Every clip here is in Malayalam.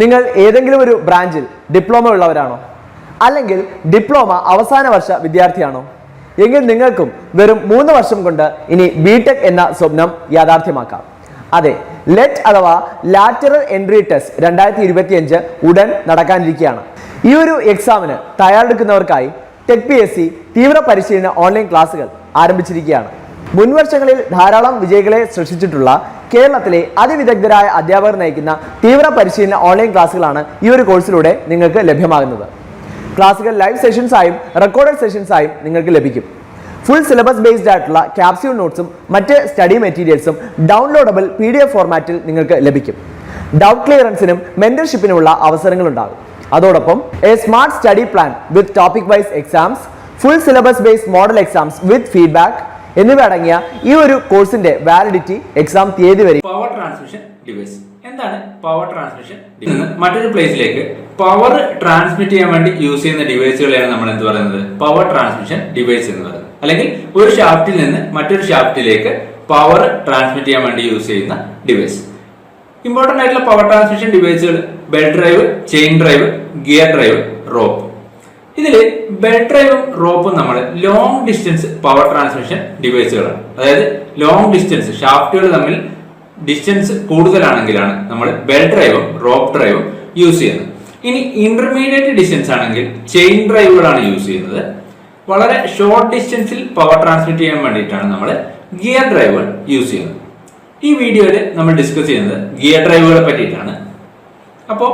നിങ്ങൾ ഏതെങ്കിലും ഒരു ബ്രാഞ്ചിൽ ഡിപ്ലോമ ഉള്ളവരാണോ? അല്ലെങ്കിൽ ഡിപ്ലോമ അവസാന വർഷ വിദ്യാർത്ഥിയാണോ? എങ്കിൽ നിങ്ങൾക്കും വെറും മൂന്ന് വർഷം കൊണ്ട് ഇനി ബി ടെക് എന്ന സ്വപ്നം യാഥാർത്ഥ്യമാക്കാം. അതെ ലെറ്റ് അഥവാ ലാറ്ററൽ എൻട്രി ടെസ്റ്റ് രണ്ടായിരത്തി ഇരുപത്തിയഞ്ച് ഉടൻ നടക്കാനിരിക്കുകയാണ്. ഈ ഒരു എക്സാമിന് തയ്യാറെടുക്കുന്നവർക്കായി ടെക് പി എസ് സി തീവ്ര പരിശീലന ഓൺലൈൻ ക്ലാസുകൾ ആരംഭിച്ചിരിക്കുകയാണ്. മുൻവർഷങ്ങളിൽ ധാരാളം വിജയികളെ സൃഷ്ടിച്ചിട്ടുള്ള കേരളത്തിലെ അതിവിദഗ്ധരായ അധ്യാപകർ നയിക്കുന്ന തീവ്ര പരിശീലന ഓൺലൈൻ ക്ലാസ്സുകളാണ് ഈ ഒരു കോഴ്സിലൂടെ നിങ്ങൾക്ക് ലഭ്യമാകുന്നത്. ക്ലാസ്സുകൾ ലൈവ് സെഷൻസായും റെക്കോർഡഡ് സെഷൻസ് ആയും നിങ്ങൾക്ക് ലഭിക്കും. ഫുൾ സിലബസ് ബേസ്ഡ് ആയിട്ടുള്ള ക്യാപ്സ്യൂൾ നോട്ട്സും മറ്റ് സ്റ്റഡി മെറ്റീരിയൽസും ഡൗൺലോഡബിൾ പി ഡി എഫ് ഫോർമാറ്റിൽ നിങ്ങൾക്ക് ലഭിക്കും. ഡൗട്ട് ക്ലിയറൻസിനും മെന്റർഷിപ്പിനുമുള്ള അവസരങ്ങളുണ്ടാകും. അതോടൊപ്പം a smart study plan with topic wise exams full syllabus based model exams with feedback എന്നിവ അടങ്ങിയ ഈ ഒരു കോഴ്സിന്റെ വാലിഡിറ്റി എക്സാം തീയതി വരെ പവർ ട്രാൻസ്മിഷൻ ഡിവൈസ് എന്താണ് പവർ ട്രാൻസ്മിഷൻ നിന്ന് മറ്റൊരു പ്ലേസിലേക്ക് പവർ ട്രാൻസ്മിറ്റ് ചെയ്യാൻ വേണ്ടി യൂസ് ചെയ്യുന്ന ഡിവൈസുകളെയാണ് നമ്മൾ എന്ത് പറയുന്നത്? പവർ ട്രാൻസ്മിഷൻ ഡിവൈസ് എന്ന് പറയുന്നത്. അല്ലെങ്കിൽ ഒരു ഷാഫ്റ്റിൽ നിന്ന് മറ്റൊരു ഷാഫ്റ്റിലേക്ക് പവർ ട്രാൻസ്മിറ്റ് ചെയ്യാൻ വേണ്ടി യൂസ് ചെയ്യുന്ന ഡിവൈസ് ഇമ്പോർട്ടന്റ് ആയിട്ടുള്ള power transmission ഡിവൈസുകൾ belt drive chain drive gear drive rope ഇതിൽ ബെൽറ്റ് ഡ്രൈവും റോപ്പും നമ്മൾ ലോങ് ഡിസ്റ്റൻസ് പവർ ട്രാൻസ്മിഷൻ ഡിവൈസുകളാണ് അതായത് ലോങ് ഡിസ്റ്റൻസ് ഷാഫ്റ്റുകൾ തമ്മിൽ ഡിസ്റ്റൻസ് കൂടുതലാണെങ്കിലാണ് നമ്മൾ ബെൽറ്റ് ഡ്രൈവും റോപ്പ് ഡ്രൈവും യൂസ് ചെയ്യുന്നത്. ഇനി ഇന്റർമീഡിയറ്റ് ഡിസ്റ്റൻസ് ആണെങ്കിൽ ചെയിൻ ഡ്രൈവുകളാണ് യൂസ് ചെയ്യുന്നത്. വളരെ ഷോർട്ട് ഡിസ്റ്റൻസിൽ പവർ ട്രാൻസ്മിറ്റ് ചെയ്യാൻ വേണ്ടിയിട്ടാണ് നമ്മൾ ഗിയർ ഡ്രൈവുകൾ യൂസ് ചെയ്യുന്നത്. ഈ വീഡിയോയിൽ നമ്മൾ ഡിസ്കസ് ചെയ്യുന്നത് ഗിയർ ഡ്രൈവുകളെ പറ്റിയിട്ടാണ്. അപ്പോൾ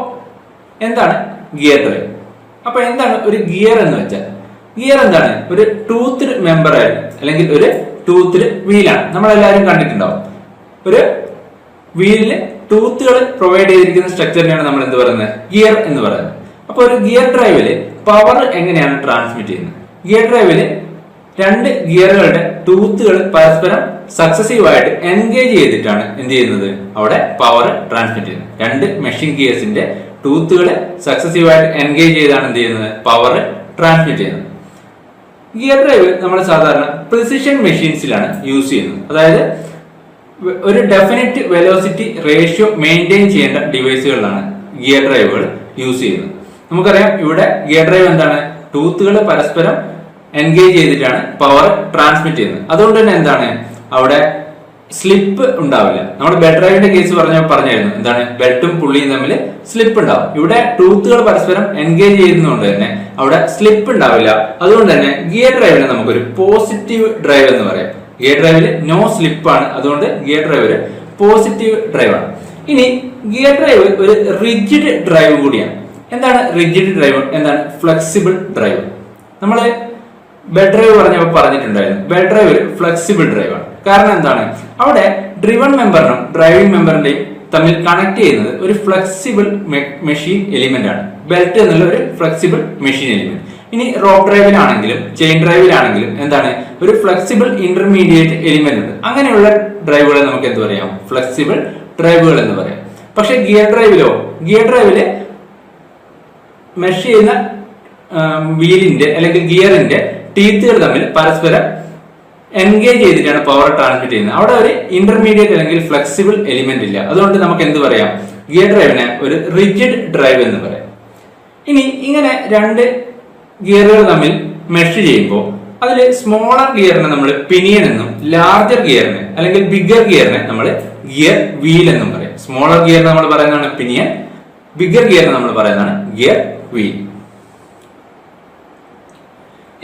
എന്താണ് ഗിയർ ഡ്രൈവ് അപ്പോൾ എന്താണ് ഒരു ഗിയർ എന്ന് വെച്ചാൽ? ഗിയർ എന്താണ്? ഒരു ടൂത്ത് മെമ്പർ ആയിരുന്നു അല്ലെങ്കിൽ ഒരു ടൂത്ത് വീലാണ് നമ്മളെല്ലാവരും കണ്ടിട്ടുണ്ടാവും. ഒരു വീലിന് ടൂത്തുകൾ പ്രൊവൈഡ് ചെയ്തിരിക്കുന്ന സ്ട്രക്ചറിനെയാണ് നമ്മൾ എന്ത് പറയുന്നത്? ഗിയർ എന്ന് പറയുന്നത്. അപ്പോൾ ഒരു ഗിയർ ഡ്രൈവിൽ പവർ എങ്ങനെയാണ് ട്രാൻസ്മിറ്റ് ചെയ്യുന്നത്? ഗിയർ ഡ്രൈവിൽ രണ്ട് ഗിയറുകളുടെ ടൂത്തുകൾ പരസ്പരം സക്സസീവ് ആയിട്ട് എൻഗേജ് ചെയ്തിട്ടാണ് എന്ത് ചെയ്യുന്നത്? അവിടെ പവർ ട്രാൻസ്മിറ്റ് ചെയ്യുന്നത്. രണ്ട് മെഷീൻ ഗിയേഴ്സിന്റെ ടൂത്തുകൾ സക്സസീവ് ആയിട്ട് എൻഗേജ് ചെയ്താണ് എന്ത് ചെയ്യുന്നത്? പവർ ട്രാൻസ്മിറ്റ് ചെയ്യുന്നത്. ഗിയർ ഡ്രൈവ് നമ്മൾ സാധാരണ പ്രിസിഷൻ മെഷീൻസിലാണ് യൂസ് ചെയ്യുന്നത്. അതായത് ഒരു ഡെഫിനറ്റ് വെലോസിറ്റി റേഷ്യോ മെയിന്റെയിൻ ചെയ്യേണ്ട ഡിവൈസുകളിലാണ് ഗിയർ ഡ്രൈവുകൾ യൂസ് ചെയ്യുന്നത്. നമുക്കറിയാം ഇവിടെ ഗിയർ ഡ്രൈവ് എന്താണ്? ടൂത്തുകൾ പരസ്പരം എൻഗേജ് ചെയ്തിട്ടാണ് പവർ ട്രാൻസ്മിറ്റ് ചെയ്യുന്നത്. അതുകൊണ്ട് തന്നെ എന്താണ്? അവിടെ സ്ലിപ്പ് ഉണ്ടാവില്ല. നമ്മുടെ ബെഡ് ഡ്രൈവിന്റെ കേസ് പറഞ്ഞ പറഞ്ഞായിരുന്നു. എന്താണ്? ബെഡും പുള്ളിയും തമ്മിൽ സ്ലിപ്പ് ഉണ്ടാവും. ഇവിടെ ടൂത്തുകൾ പരസ്പരം എൻഗേജ് ചെയ്യുന്നതുകൊണ്ട് തന്നെ അവിടെ സ്ലിപ്പ് ഉണ്ടാവില്ല. അതുകൊണ്ട് തന്നെ ഗിയർ ഡ്രൈവിനെ നമുക്കൊരു പോസിറ്റീവ് ഡ്രൈവ് എന്ന് പറയാം. ഗിയർ ഡ്രൈവിൽ നോ സ്ലിപ്പ് ആണ്. അതുകൊണ്ട് ഗിയർ ഡ്രൈവിൽ പോസിറ്റീവ് ഡ്രൈവാണ് ഇനി ഗിയർ ഡ്രൈവ് ഒരു റിജിഡ് ഡ്രൈവ് കൂടിയാണ്. എന്താണ് റിജിഡ് ഡ്രൈവ് എന്താണ് ഫ്ലെക്സിബിൾ ഡ്രൈവ് നമ്മൾ ബെഡ് ഡ്രൈവ് പറഞ്ഞപ്പോൾ പറഞ്ഞിട്ടുണ്ടായിരുന്നു. ബെഡ് ഡ്രൈവ് ഒരു ഫ്ലെക്സിബിൾ ഡ്രൈവ് ആണ്. കാരണം എന്താണ്? അവിടെ ഡ്രിവൺ മെമ്പറിനും ഡ്രൈവിംഗ് മെമ്പറിന്റെയും തമ്മിൽ കണക്ട് ചെയ്യുന്നത് ഒരു ഫ്ലെക്സിബിൾ മെഷീൻ എലിമെന്റ് ആണ്. ബെൽറ്റ് എന്നുള്ള ഒരു ഫ്ലെക്സിബിൾ മെഷീൻ എലിമെന്റ് ഇനി റോപ്പ് ഡ്രൈവിലാണെങ്കിലും ചെയിൻ ഡ്രൈവിലാണെങ്കിലും എന്താണ്? ഒരു ഫ്ലെക്സിബിൾ ഇന്റർമീഡിയറ്റ് എലിമെന്റ് ഉണ്ട്. അങ്ങനെയുള്ള ഡ്രൈവുകളെ നമുക്ക് എന്ത് പറയാം? ഫ്ലെക്സിബിൾ ഡ്രൈവുകൾ എന്ന് പറയാം. പക്ഷെ ഗിയർ ഡ്രൈവിലോ ഗിയർ ഡ്രൈവിൽ മെഷ് ചെയ്യുന്ന വീലിന്റെ അല്ലെങ്കിൽ ഗിയറിന്റെ ടീത്തുകൾ തമ്മിൽ പരസ്പരം എൻഗേജ് ചെയ്തിട്ടാണ് പവർ ട്രാൻസ്മിറ്റ് ചെയ്യുന്നത്. അവിടെ ഒരു ഇന്റർമീഡിയറ്റ് അല്ലെങ്കിൽ ഫ്ലെക്സിബിൾ എലിമെന്റ് ഇല്ല. അതുകൊണ്ട് നമുക്ക് എന്ത് പറയാം? ഗിയർ ഡ്രൈവിനെ ഒരു റിജിഡ് ഡ്രൈവ് എന്ന് പറയാം. ഇനി ഇങ്ങനെ രണ്ട് ഗിയറുകൾ തമ്മിൽ മെഷ് ചെയ്യുമ്പോൾ അതിൽ സ്മോളർ ഗിയറിനെ നമ്മൾ പിനിയൻ എന്നും ലാർജർ ഗിയറിനെ അല്ലെങ്കിൽ ബിഗർ ഗിയറിനെ നമ്മൾ ഗിയർ വീൽ എന്നും പറയും. സ്മോളർ ഗിയറിനെ നമ്മൾ പറയുന്നതാണ് പിനിയൻ ബിഗർ ഗിയറിനെ നമ്മൾ പറയുന്നതാണ് ഗിയർ വീൽ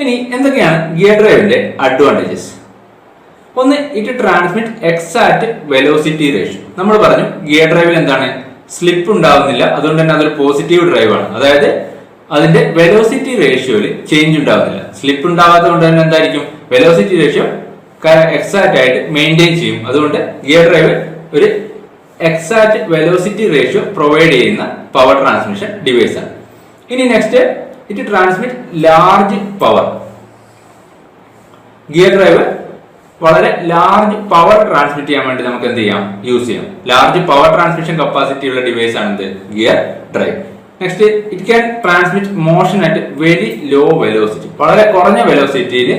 ഇനി എന്തൊക്കെയാണ് ഗിയർ ഡ്രൈവിന്റെ അഡ്വാന്റേജസ് ഒന്ന് it transmit exact velocity ratio നമ്മൾ പറഞ്ഞു ഗിയർ ഡ്രൈവിൽ എന്താണ്? സ്ലിപ്പ് ഉണ്ടാവുന്നില്ല. അതുകൊണ്ട് തന്നെ അതൊരു പോസിറ്റീവ് ഡ്രൈവാണ് അതായത് അതിന്റെ വെലോസിറ്റി റേഷ്യോയിൽ ചേഞ്ച് ഉണ്ടാവുന്നില്ല. സ്ലിപ്പ് ഉണ്ടാവാത്തത് കൊണ്ട് തന്നെ എന്തായിരിക്കും? വെലോസിറ്റി റേഷ്യോ എക്സാക്ട് ആയിട്ട് മെയിന്റെയിൻ ചെയ്യും. അതുകൊണ്ട് ഗിയർ ഡ്രൈവ് ഒരു എക്സാക്ട് വെലോസിറ്റി റേഷ്യോ പ്രൊവൈഡ് ചെയ്യുന്ന പവർ ട്രാൻസ്മിഷൻ ഡിവൈസ് ആണ്. ഇനി next it transmit large power gear drive വളരെ ലാർജ് പവർ ട്രാൻസ്മിറ്റ് ചെയ്യാൻ വേണ്ടി നമുക്ക് എന്ത് ചെയ്യാം? യൂസ് ചെയ്യാം. ലാർജ് പവർ ട്രാൻസ്മിഷൻ കപ്പാസിറ്റി ഉള്ള ഡിവൈസ് ആണ് ഇത് gear drive next it can transmit motion at very low velocity വളരെ കുറഞ്ഞ വെലോസിറ്റിയിൽ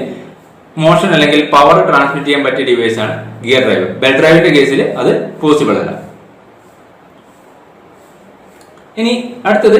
മോഷൻ അല്ലെങ്കിൽ പവർ ട്രാൻസ്മിറ്റ് ചെയ്യാൻ പറ്റിയ ഡിവൈസ് ആണ് ഗിയർ ഡ്രൈവ് ബെൽ ഡ്രൈവിന്റെ കേസിൽ അത് പോസിബിൾ അല്ല. ഇനി അടുത്തത്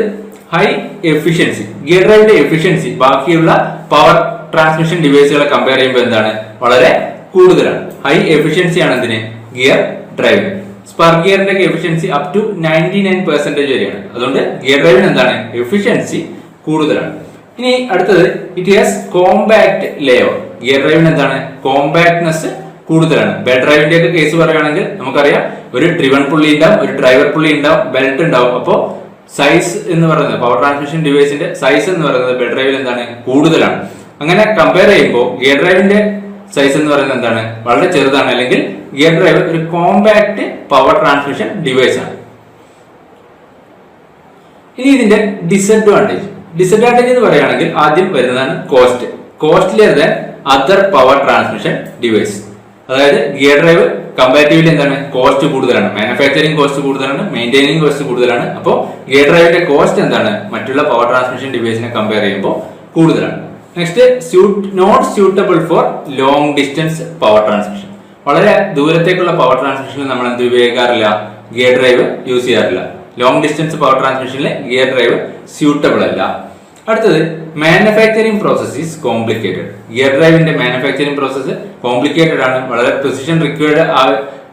ഹൈ എഫിഷ്യൻസി ഗിയർ ഡ്രൈവിന്റെ എഫിഷ്യൻസി ബാക്കിയുള്ള പവർ ട്രാൻസ്മിഷൻ ഡിവൈസുകളെ കമ്പയർ ചെയ്യുമ്പോൾ എന്താണ്? വളരെ കൂടുതലാണ്. ഹൈ എഫിഷ്യൻസി ആണ് എന്തിന്? Gear drive spur ഗിയറിന്റെ efficiency up to ninety nine percentage വരെയാണ്. അതുകൊണ്ട് ഗിയർ ഡ്രൈവിന് എന്താണ്? എഫിഷ്യൻസി കൂടുതലാണ്. ഇനി അടുത്തത് it has compact layout gear ഡ്രൈവിന് എന്താണ്? കോമ്പാക്ട്നെസ് കൂടുതലാണ്. ബെൽ ഡ്രൈവിന്റെ ഒക്കെ കേസ് പറയുകയാണെങ്കിൽ നമുക്കറിയാം ഒരു ഡ്രിവൺ പുള്ളി ഉണ്ടാവും ഒരു ഡ്രൈവർ പുള്ളി ഉണ്ടാവും ബെൽറ്റ് ഉണ്ടാവും. അപ്പോൾ സൈസ് എന്ന് പറയുന്നത് പവർ ട്രാൻസ്മിഷൻ ഡിവൈസിന്റെ സൈസ് എന്ന് പറയുന്നത് ബെഡ് ഡ്രൈവിൽ എന്താണ്? കൂടുതലാണ്. അങ്ങനെ കമ്പയർ ചെയ്യുമ്പോൾ ഗിയർ ഡ്രൈവിന്റെ സൈസ് എന്ന് പറയുന്നത് എന്താണ്? വളരെ ചെറുതാണ്. അല്ലെങ്കിൽ ഗിയർ ഡ്രൈവ് ഒരു കോമ്പാക്ട് പവർ ട്രാൻസ്മിഷൻ ഡിവൈസ് ആണ്. ഇനി ഇതിന്റെ ഡിസഡ്വാന്റേജ് ഡിസഡ്വാന്റേജ് എന്ന് പറയുകയാണെങ്കിൽ ആദ്യം വരുന്നതാണ് cost costlier than other power transmission device അതായത് ഗിയർ ഡ്രൈവ് കമ്പാരിറ്റീവ്ലി എന്താണ്? കോസ്റ്റ് കൂടുതലാണ്. മാനുഫാക്ചറിങ് കോസ്റ്റ് കൂടുതലാണ്. മെയിന്റൈനിങ് കോസ്റ്റ് കൂടുതലാണ്. അപ്പോൾ ഗിയർ ഡ്രൈവിന്റെ കോസ്റ്റ് എന്താണ്? മറ്റുള്ള പവർ ട്രാൻസ്മിഷൻ ഡിവൈസിനെ കമ്പയർ ചെയ്യുമ്പോൾ കൂടുതലാണ്. Next suit not suitable for long distance power transmission വളരെ ദൂരത്തേക്കുള്ള പവർ ട്രാൻസ്മിഷനിൽ നമ്മൾ എന്ത് ഉപയോഗിക്കാറില്ല? ഗിയർ ഡ്രൈവ് യൂസ് ചെയ്യാറില്ല. ലോങ് ഡിസ്റ്റൻസ് പവർ ട്രാൻസ്മിഷനിൽ ഗിയർ ഡ്രൈവ് സ്യൂട്ടബിൾ അല്ല. അടുത്തത് manufacturing process is complicated gear ഡ്രൈവിന്റെ manufacturing process complicated ആണ്. വളരെ പ്രിസിഷൻ റിക്വയർഡ്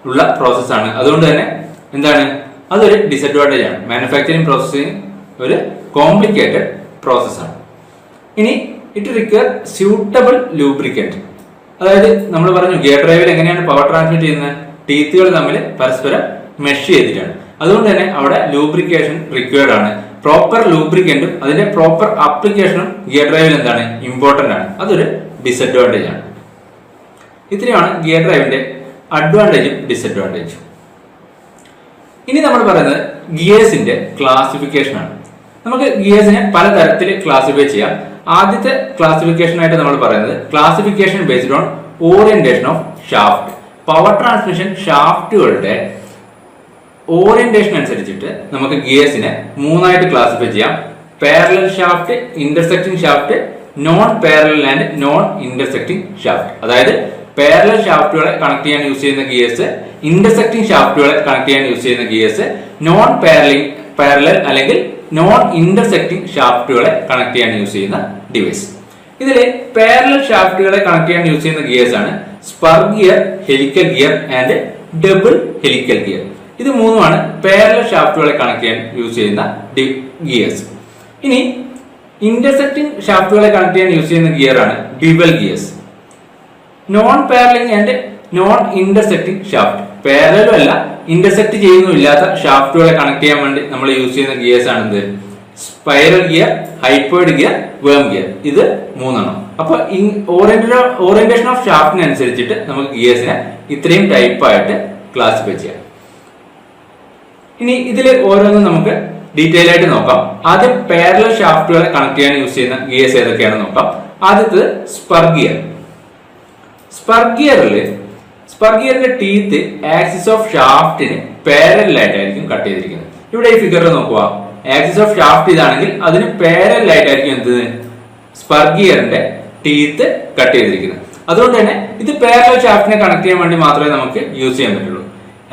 ഉള്ള പ്രോസസ് ആണ്. അതുകൊണ്ട് തന്നെ എന്താണ്? അതൊരു ഡിസഡ്വാന്റേജ് ആണ്. മാനുഫാക്ചറിങ് പ്രോസസ്സിങ് ഒരു കോംപ്ലിക്കേറ്റഡ് പ്രോസസ്സാണ് ഇനി ഇറ്റ് റിക്വയർ സ്യൂട്ടബിൾ ലൂബ്രിക്കന്റ് അതായത് നമ്മൾ പറഞ്ഞു ഗിയർ ഡ്രൈവിൽ എങ്ങനെയാണ് പവർ ട്രാൻസ്മിറ്റ് ചെയ്യുന്നത്? ടീത്തുകൾ തമ്മിൽ പരസ്പരം മെഷ് ചെയ്തിട്ടാണ്. അതുകൊണ്ട് തന്നെ അവിടെ ലൂബ്രിക്കേഷൻ റിക്വയർഡ് ആണ്. പ്രോപ്പർ ലൂബ്രിക്കന്റും അതിന്റെ പ്രോപ്പർ ആപ്ലിക്കേഷനും ഗിയർ ഡ്രൈവിൽ എന്താണ്? ഇമ്പോർട്ടന്റ് ആണ്. അതൊരു ഡിസഡ്വാന്റേജ് ആണ്. ഇത്രയാണ് ഗിയർ ഡ്രൈവിന്റെ അഡ്വാന്റേജും ഡിസഡ്വാന്റേജും ഇനി നമ്മൾ പറയുന്നത് ഗിയേഴ്സിന്റെ ക്ലാസിഫിക്കേഷൻ ആണ്. നമുക്ക് ഗിയേഴ്സിനെ പലതരത്തിൽ ക്ലാസിഫൈ ചെയ്യാം. ആദ്യത്തെ ക്ലാസിഫിക്കേഷൻ ആയിട്ട് നമ്മൾ പറയുന്നത് classification based on orientation of shaft power transmission ഷാഫ്റ്റുകളുടെ orientation അനുസരിച്ചിട്ട് നമുക്ക് ഗിയേഴ്സിനെ മൂന്നായിട്ട് ക്ലാസിഫൈ ചെയ്യാം. Parallel shaft intersecting shaft non parallel and non intersecting shaft അതായത് പാരലൽ ഷാഫ്റ്റുകളെ കണക്ട് ചെയ്യാൻ യൂസ് ചെയ്യുന്ന ഗിയേഴ്സ് ഇന്റർസെക്റ്റിംഗ് ഷാഫ്റ്റുകളെ കണക്ട് ചെയ്യാൻ യൂസ് ചെയ്യുന്ന ഗിയേഴ്സ് നോൺ പാരലിംഗ് പാരലൽ അല്ലെങ്കിൽ നോൺ ഇന്റർസെക്റ്റിംഗ് ഷാഫ്റ്റുകളെ കണക്ട് ചെയ്യാൻ യൂസ് ചെയ്യുന്ന ഡിവൈസ് ഇതിൽ പാരലൽ ഷാഫ്റ്റുകളെ കണക്ട് ചെയ്യാൻ യൂസ് ചെയ്യുന്ന ഗിയേഴ്സ് ആണ് spur gear helical gear and double helical gear ഇത് മൂന്നുമാണ് പാരലൽ ഷാഫ്റ്റുകളെ കണക്ട് ചെയ്യാൻ യൂസ് ചെയ്യുന്ന ഗിയേഴ്സ് ഇനി ഇന്റർസെക്റ്റിംഗ് ഷാഫ്റ്റുകളെ കണക്ട് ചെയ്യാൻ യൂസ് ചെയ്യുന്ന ഗിയർ ആണ് bevel gears non parallel and non intersecting shaft പാരലും അല്ല ഇന്റർസെക്ട് ചെയ്യുന്നില്ലാത്ത ഷാഫ്റ്റുകളെ കണക്ട് ചെയ്യാൻ വേണ്ടി നമ്മൾ യൂസ് ചെയ്യുന്ന ഗിയേഴ്സ് ആണ് എന്ത്? Spiral gear hypoid gear worm gear ഇത് മൂന്നെണ്ണം. അപ്പൊ ഓറിയന്റേഷൻ ഓഫ് ഷാഫ്റ്റിനനുസരിച്ചിട്ട് നമുക്ക് ഗിയേഴ്സിനെ ഇത്രയും ടൈപ്പായിട്ട് ക്ലാസിഫൈ ചെയ്യാം. ഇനി ഇതിൽ ഓരോന്നും നമുക്ക് ഡീറ്റെയിൽ ആയിട്ട് നോക്കാം. ആദ്യം പാരലൽ ഷാഫ്റ്റുകളെ കണക്ട് ചെയ്യാൻ യൂസ് ചെയ്യുന്ന ഗിയേഴ്സ് ഏതൊക്കെയാണെന്ന് നോക്കാം. ആദ്യത്തെ സ്പർ ഗിയർ സ്പർ ഗിയറിൽ സ്പർ ഗിയറിന്റെ ടീത്ത് ആക്സിസ് ഓഫ് ഷാഫ്റ്റിന് പാരലായിട്ടായിരിക്കും കട്ട് ചെയ്തിരിക്കുന്നത്. ഇവിടെ ഈ ഫിഗർ നോക്കുക ആക്സിസ് ഓഫ് ഷാഫ്റ്റ് ഇതാണെങ്കിൽ അതിന് പാരലായിട്ടായിരിക്കും എന്ത്? സ്പർ ഗിയറിന്റെ ടീത്ത് കട്ട് ചെയ്തിരിക്കുന്നത്. അതുകൊണ്ട് തന്നെ ഇത് പാരലൽ ഷാഫ്റ്റിനെ കണക്ട് ചെയ്യാൻ വേണ്ടി മാത്രമേ നമുക്ക് യൂസ് ചെയ്യാൻ പറ്റുള്ളൂ.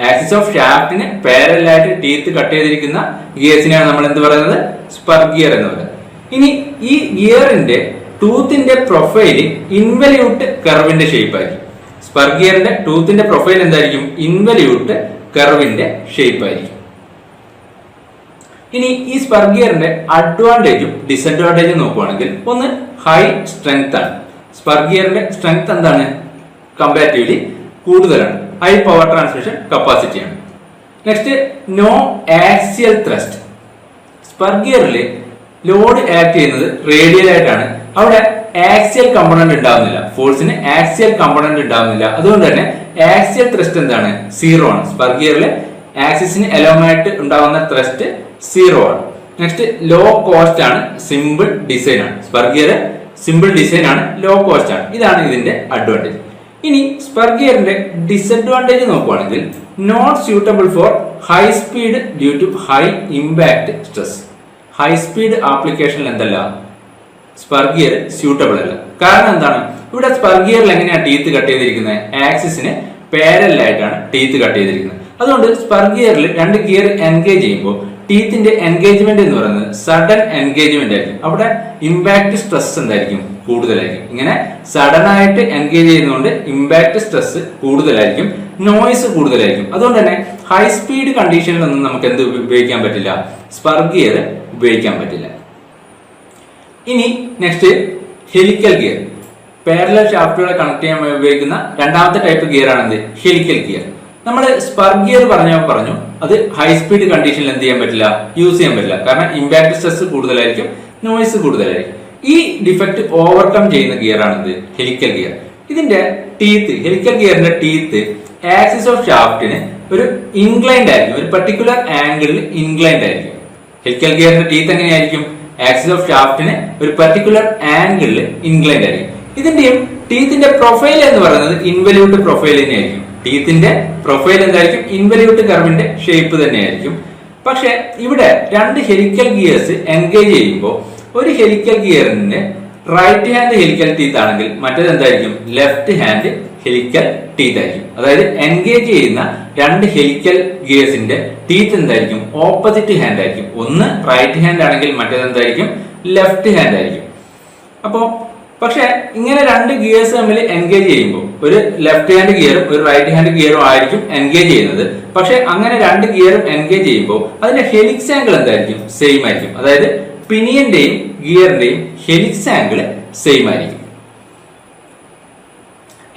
ആക്സിസ് ഓഫ് ഷാഫ്റ്റിന് പാരലായിട്ട് ടീത്ത് കട്ട് ചെയ്തിരിക്കുന്ന ഗിയേഴ്സിനെയാണ് നമ്മൾ എന്ത് പറയുന്നത്? സ്പർ ഗിയർ എന്ന് പറയുന്നത്. ഇനി ഈ ഗിയറിന്റെ ടൂത്തിന്റെ പ്രൊഫൈൽ ഇൻവല്യൂട്ട് കർവിന്റെ ഷേപ്പ് ആയിരിക്കും. സ്പർ ഗിയറിന്റെ ടൂത്തിന്റെ പ്രൊഫൈൽ എന്തായിരിക്കും? ഇൻവല്യൂട്ട് കർവിന്റെ ഷേപ്പ് ആയിരിക്കും. ഇനി ഈ സ്പർ ഗിയറിന്റെ അഡ്വാന്റേജും ഡിസഡ്വാന്റേജും നോക്കുവാണെങ്കിൽ ഒന്ന് ഹൈ സ്ട്രെങ്ത് ആണ്. സ്പർ ഗിയറിന്റെ സ്ട്രെങ്ത് എന്താണ്? കമ്പാരിറ്റീവ്ലി കൂടുതലാണ്. ഹൈ പവർ ട്രാൻസ്മിഷൻ കപ്പാസിറ്റിയാണ് നെക്സ്റ്റ് നോ ആക്സിയൽ ത്രസ്റ്റ് സ്പർഗിയറിൽ ലോഡ് ആക്ട് ചെയ്യുന്നത് റേഡിയൽ ആയിട്ടാണ്. അവിടെ ആക്സിയൽ കമ്പണന്റ് ഉണ്ടാവുന്നില്ല. ഫോഴ്സിന് ആക്സിയൽ കമ്പണന്റ് ഉണ്ടാവുന്നില്ല. അതുകൊണ്ട് തന്നെ ആക്സിയൽ ത്രസ്റ്റ് എന്താണ്? സീറോ ആണ്. സ്പർഗിയറിൽ ആക്സിസിന് എലോമായിട്ട് ഉണ്ടാവുന്ന ത്രസ്റ്റ് സീറോ ആണ്. നെക്സ്റ്റ് ലോ കോസ്റ്റ് ആണ്. സിമ്പിൾ ഡിസൈൻ ആണ്. സ്പർ ഗിയർ സിമ്പിൾ ഡിസൈൻ ആണ്. ലോ കോസ്റ്റ് ആണ്. ഇതാണ് ഇതിന്റെ അഡ്വാന്റേജ് ഇനി സ്പെർഗിയറിന്റെ ഡിസഡ്വാന്റേജ് നോക്കുവാണെങ്കിൽ not suitable for high speed due to high impact stress high speed ആപ്ലിക്കേഷനിൽ എന്തല്ല? സ്പർഗിയർ സ്യൂട്ടബിൾ അല്ല. കാരണം എന്താണ്? ഇവിടെ സ്പർഗിയറിൽ എങ്ങനെയാണ് ടീത്ത് കട്ട് ചെയ്തിരിക്കുന്നത് ആക്സിസിന് പാരലായിട്ടാണ് ടീത്ത് കട്ട് ചെയ്തിരിക്കുന്നത് അതുകൊണ്ട് സ്പർഗിയറിൽ രണ്ട് ഗിയർ എൻഗേജ് ചെയ്യുമ്പോൾ ടീത്തിന്റെ എൻഗേജ്മെന്റ് എന്ന് പറയുന്നത് സഡൻ എൻഗേജ്മെന്റ് ആയിരിക്കും. അവിടെ ഇമ്പാക്ട് സ്ട്രെസ് എന്തായിരിക്കും? കൂടുതലായിരിക്കും. ഇങ്ങനെ സഡൻ ആയിട്ട് എൻഗേജ് ചെയ്യുന്നതുകൊണ്ട് ഇമ്പാക്ട് സ്ട്രെസ് കൂടുതലായിരിക്കും. നോയിസ് കൂടുതലായിരിക്കും. അതുകൊണ്ട് തന്നെ ഹൈ സ്പീഡ് കണ്ടീഷനിലൊന്നും നമുക്ക് എന്ത് ഉപയോഗിക്കാൻ പറ്റില്ല? സ്പർഗിയർ ഉപയോഗിക്കാൻ പറ്റില്ല. ഇനി നെക്സ്റ്റ് ഹെലിക്കൽ ഗിയർ പാരലൽ ഷാഫ്റ്റുകളെ കണക്ട് ചെയ്യാൻ ഉപയോഗിക്കുന്ന രണ്ടാമത്തെ ടൈപ്പ് ഗിയർ ആണ് എന്ത് ഹെലിക്കൽ ഗിയർ നമ്മൾ സ്പർഗിയർ പറഞ്ഞ പറഞ്ഞു അത് ഹൈ സ്പീഡ് കണ്ടീഷനിൽ എന്ത് ചെയ്യാൻ പറ്റില്ല യൂസ് ചെയ്യാൻ പറ്റില്ല. കാരണം ഇമ്പാക്ട് സ്ട്രെസ് കൂടുതലായിരിക്കും നോയ്സ് കൂടുതലായിരിക്കും. ഈ ഡിഫക്റ്റ് ഓവർകം ചെയ്യുന്ന ഗിയർ ഇത് ഹെലിക്കൽ ഗിയർ ഇതിന്റെ ടീത്ത് ഹെലിക്കൽ ഗിയറിന്റെ ടീത്ത് ആക്സിസ് ഓഫ് ഷാഫ്റ്റിന് ഒരു ഇൻക്ലൈൻഡ് ആയിരിക്കും ഒരു പർട്ടിക്കുലർ ആംഗിളിൽ ഇൻക്ലൈൻഡ് ആയിരിക്കും. ഹെലിക്കൽ ഗിയറിന്റെ ടീത്ത് എങ്ങനെയായിരിക്കും? ആക്സിസ് ഓഫ് ഷാഫ്റ്റിന് ഒരു പർട്ടിക്കുലർ ആംഗിളിൽ ഇൻക്ലൈൻഡ് ആയിരിക്കും. ഇതിന്റെയും ടീത്തിന്റെ പ്രൊഫൈൽ എന്ന് പറയുന്നത് ഇൻവല്യൂട്ട് പ്രൊഫൈൽ തന്നെയായിരിക്കും. ടീത്തിന്റെ പ്രൊഫൈൽ എന്തായിരിക്കും? ഇൻവല്യൂട്ട് കർവിന്റെ ഷേപ്പ് തന്നെയായിരിക്കും. പക്ഷെ ഇവിടെ രണ്ട് ഹെലിക്കൽ ഗിയേഴ്സ് എൻഗേജ് ചെയ്യുമ്പോൾ ഒരു ഹെലിക്കൽ ഗിയറിന് റൈറ്റ് ഹാൻഡ് ഹെലിക്കൽ ടീത്ത് ആണെങ്കിൽ മറ്റേത് എന്തായിരിക്കും? ലെഫ്റ്റ് ഹാൻഡ് ഹെലിക്കൽ ടീത്ത് ആയിരിക്കും. അതായത് എൻഗേജ് ചെയ്യുന്ന രണ്ട് ഹെലിക്കൽ ഗിയേഴ്സിന്റെ ടീത്ത് എന്തായിരിക്കും? ഓപ്പോസിറ്റ് ഹാൻഡ് ആയിരിക്കും. ഒന്ന് റൈറ്റ് ഹാൻഡ് ആണെങ്കിൽ മറ്റേത് എന്തായിരിക്കും? ലെഫ്റ്റ് ഹാൻഡ് ആയിരിക്കും. അപ്പോ പക്ഷെ ഇങ്ങനെ രണ്ട് ഗിയേഴ്സ് തമ്മിൽ എൻഗേജ് ചെയ്യുമ്പോൾ ഒരു ലെഫ്റ്റ് ഹാൻഡ് ഗിയറും ഒരു റൈറ്റ് ഹാൻഡ് ഗിയറും ആയിരിക്കും എൻഗേജ് ചെയ്യുന്നത്. പക്ഷെ അങ്ങനെ രണ്ട് ഗിയറും എൻഗേജ് ചെയ്യുമ്പോൾ അതിന്റെ ഹെലിക്സ് ആംഗിൾ എന്തായിരിക്കും? സെയിം ആയിരിക്കും. അതായത് പിനിയന്റെയും ഗിയറിന്റെയും ഹെലിക്സ് ആംഗിൾ സെയിം ആയിരിക്കും.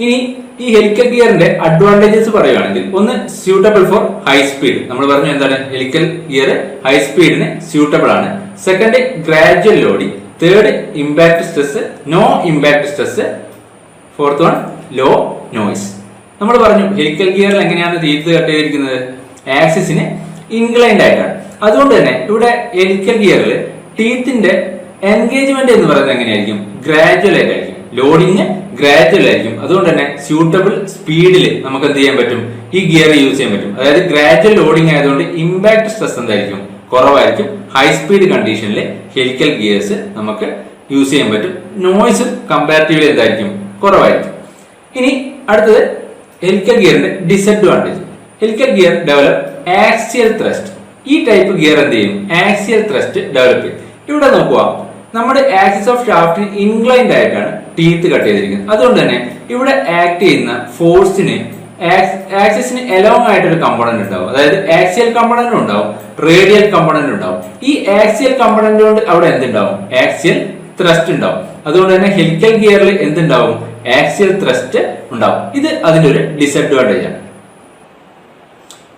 ഇനി ഈ ഹെലിക്കൽ ഗിയറിന്റെ അഡ്വാന്റേജസ് പറയുകയാണെങ്കിൽ ഒന്ന് സ്യൂട്ടബിൾ ഫോർ ഹൈ സ്പീഡ് നമ്മൾ പറഞ്ഞു എന്താണ്? ഹെലിക്കൽ ഗിയർ ഹൈ സ്പീഡിന് സ്യൂട്ടബിൾ ആണ്. Second gradual loading third impact stress no impact stress fourth one low noise നമ്മൾ പറഞ്ഞു ഹെലിക്കൽ ഗിയറിൽ എങ്ങനെയാണ് തീർത്ത് കട്ട് ചെയ്തിരിക്കുന്നത്? ആക്സിസിന് ഇൻക്ലൈൻഡ് ആയിട്ടാണ്. അതുകൊണ്ട് തന്നെ ഇവിടെ ഹെലിക്കൽ ഗിയറിൽ ടീത്തിന്റെ എൻഗേജ്മെന്റ് എന്ന് പറയുന്നത് എങ്ങനെയായിരിക്കും? ഗ്രാജുവൽ ആയിട്ടായിരിക്കും. ലോഡിങ് ഗ്രാജുവൽ ആയിരിക്കും. അതുകൊണ്ട് തന്നെ സ്യൂട്ടബിൾ സ്പീഡിൽ നമുക്ക് എന്ത് ചെയ്യാൻ പറ്റും? ഈ ഗിയർ യൂസ് ചെയ്യാൻ പറ്റും. അതായത് ഗ്രാജുവൽ ലോഡിങ് ആയതുകൊണ്ട് ഇമ്പാക്ട് സ്ട്രെസ് എന്തായിരിക്കും? കുറവായിരിക്കും. ഹൈ സ്പീഡ് കണ്ടീഷനിൽ ഹെലിക്കൽ ഗിയേഴ്സ് നമുക്ക് യൂസ് ചെയ്യാൻ പറ്റും. നോയ്സും കമ്പാരിറ്റീവ്ലി എന്തായിരിക്കും? കുറവായിരിക്കും. ഇനി അടുത്തത് helical ഗിയറിന്റെ disadvantage helical gear develop axial thrust ഈ ടൈപ്പ് ഗിയർ എന്ത് ചെയ്യും? ആക്സിയൽ ത്രസ്റ്റ് ഡെവലപ്പ് ചെയ്യും. ഇവിടെ നോക്കുക. നമ്മുടെ ആക്സിസ് ഓഫ് ഷാഫ്റ്റിന് ഇൻക്ലൈൻഡ് ആയിട്ടാണ് ടീത്ത് കട്ട് ചെയ്തിരിക്കുന്നത്. അതുകൊണ്ട് തന്നെ ഇവിടെ ആക്ട് ചെയ്യുന്ന ഫോഴ്സിന് ആക്സിസിന് എലോങ് ആയിട്ടൊരു കമ്പോണന്റ് ഉണ്ടാവും. അതായത് ആക്സിയൽ കമ്പോണന്റ് ഉണ്ടാവും റേഡിയൽ കമ്പോണന്റ് ഉണ്ടാവും. ഈ ആക്സിയൽ കമ്പോണന്റ് കൊണ്ട് അവിടെ എന്തുണ്ടാവും? ആക്സിയൽ ത്രസ്റ്റ് ഉണ്ടാവും. അതുകൊണ്ട് തന്നെ ഹെലിക്കൽ ഗിയറിൽ എന്തുണ്ടാവും? ആക്സിയൽ ത്രസ്റ്റ് ഉണ്ടാവും. ഇത് അതിന്റെ ഒരു ഡിസഡ്വാന്റേജ് ആണ്.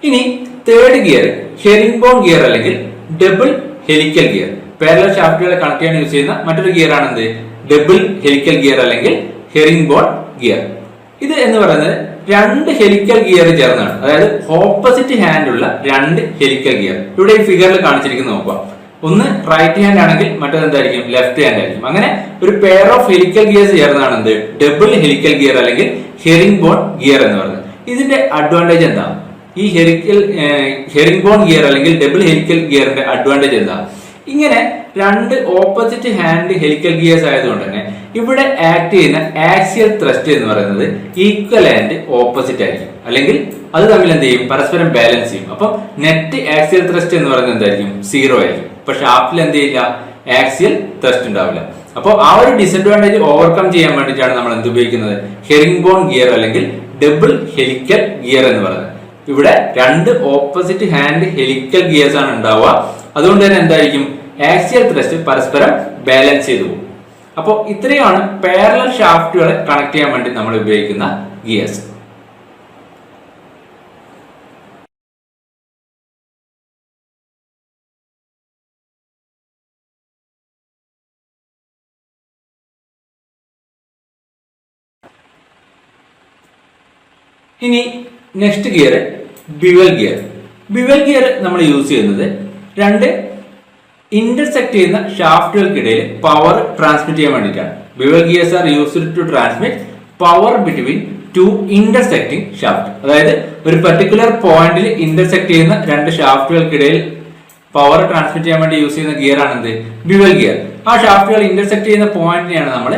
ഇനി third gear herringbone gear അല്ലെങ്കിൽ ഡബിൾ ഹെലിക്കൽ ഗിയർ പാരലൽ ഷാഫ്റ്റുകളെ കണക്ട് ചെയ്യാൻ യൂസ് ചെയ്യുന്ന മറ്റൊരു ഗിയർ ആണ് എന്ത് ഡബിൾ ഹെലിക്കൽ ഗിയർ അല്ലെങ്കിൽ ഹെറിംഗ് ബോൺ ഗിയർ ഇത് എന്ന് പറയുന്നത് രണ്ട് ഹെലിക്കൽ ഗിയർ ചേർന്നാണ്. അതായത് ഓപ്പോസിറ്റ് ഹാൻഡ് ഉള്ള രണ്ട് ഹെലിക്കൽ ഗിയർ ഇവിടെ ഈ ഫിഗറിൽ കാണിച്ചിരിക്കുന്ന നോക്കുക ഒന്ന് റൈറ്റ് ഹാൻഡ് ആണെങ്കിൽ മറ്റേത് എന്തായിരിക്കും? ലെഫ്റ്റ് ഹാൻഡ് ആയിരിക്കും. അങ്ങനെ ഒരു പെയർ ഓഫ് ഹെലിക്കൽ ഗിയേഴ്സ് ചേർന്നാണ് എന്ത്? ഡബിൾ ഹെലിക്കൽ ഗിയർ അല്ലെങ്കിൽ ഹെറിംഗ് ബോൺ ഗിയർ എന്ന് പറയുന്നത്. ഇതിന്റെ അഡ്വാന്റേജ് എന്താ ഈ ഹെറിക്കൽ ഹെറിംഗ് ബോൺ ഗിയർ അല്ലെങ്കിൽ ഡബിൾ ഹെലിക്കൽ ഗിയറിന്റെ അഡ്വാന്റേജ് എന്താ ഇങ്ങനെ രണ്ട് ഓപ്പോസിറ്റ് ഹാൻഡ് ഹെലിക്കൽ ഗിയേഴ്സ് ആയതുകൊണ്ട് തന്നെ ഇവിടെ ആക്ട് ചെയ്യുന്ന ആക്സിയൽ ത്രസ്റ്റ് എന്ന് പറയുന്നത് ഈക്വൽ ആൻഡ് ഓപ്പോസിറ്റ് ആയിരിക്കും. അല്ലെങ്കിൽ അത് തമ്മിൽ എന്ത് ചെയ്യും? പരസ്പരം ബാലൻസ് ചെയ്യും. അപ്പം നെറ്റ് ആക്സിയൽ ത്രസ്റ്റ് എന്ന് പറയുന്നത് എന്തായിരിക്കും? സീറോ ആയിരിക്കും. പക്ഷെ ഷാഫ്റ്റിൽ എന്ത് ചെയ്യില്ല? ആക്സിയൽ ത്രസ്റ്റ് ഉണ്ടാവില്ല. അപ്പോൾ ആ ഒരു ഡിസഡ്വാന്റേജ് ഓവർകം ചെയ്യാൻ വേണ്ടിയിട്ടാണ് നമ്മൾ എന്ത് ഉപയോഗിക്കുന്നത്? ഹെറിംഗ് ബോൺ ഗിയർ അല്ലെങ്കിൽ ഡബിൾ ഹെലിക്കൽ ഗിയർ എന്ന് പറയുന്നത്. ഇവിടെ രണ്ട് ഓപ്പോസിറ്റ് ഹാൻഡ് ഹെലിക്കൽ ഗിയേഴ്സ് ആണ് ഉണ്ടാവുക. അതുകൊണ്ട് തന്നെ എന്തായിരിക്കും? ആക്സിയൽ ത്രസ്റ്റ് പരസ്പരം ബാലൻസ് ചെയ്തു പോകും. അപ്പോൾ ഇത്രയാണ് പാരലൽ ഷാഫ്റ്റുകളെ കണക്ട് ചെയ്യാൻ വേണ്ടി നമ്മൾ ഉപയോഗിക്കുന്ന ഗിയേഴ്സ് ഇനി next gear bevel gear bevel gear നമ്മൾ യൂസ് ചെയ്യുന്നത് രണ്ട് ഇന്റർസെക്ട് ചെയ്യുന്ന ഷാഫ്റ്റുകൾക്കിടയിൽ പവർ ട്രാൻസ്മിറ്റ് ചെയ്യാൻ വേണ്ടിയിട്ടാണ്. Bevel gears are used to transmit power between two intersecting shaft അതായത് ഒരു പെർട്ടിക്കുലർ പോയിന്റിൽ ഇന്റർസെക്ട് ചെയ്യുന്ന രണ്ട് ഷാഫ്റ്റുകൾക്കിടയിൽ പവർ ട്രാൻസ്മിറ്റ് ചെയ്യാൻ വേണ്ടി യൂസ് ചെയ്യുന്ന ഗിയർ ആണ് എന്ത് ബിവൽ ഗിയർ ആ ഷാഫ്റ്റുകൾ ഇന്റർസെക്ട് ചെയ്യുന്ന പോയിന്റിനെയാണ് നമ്മൾ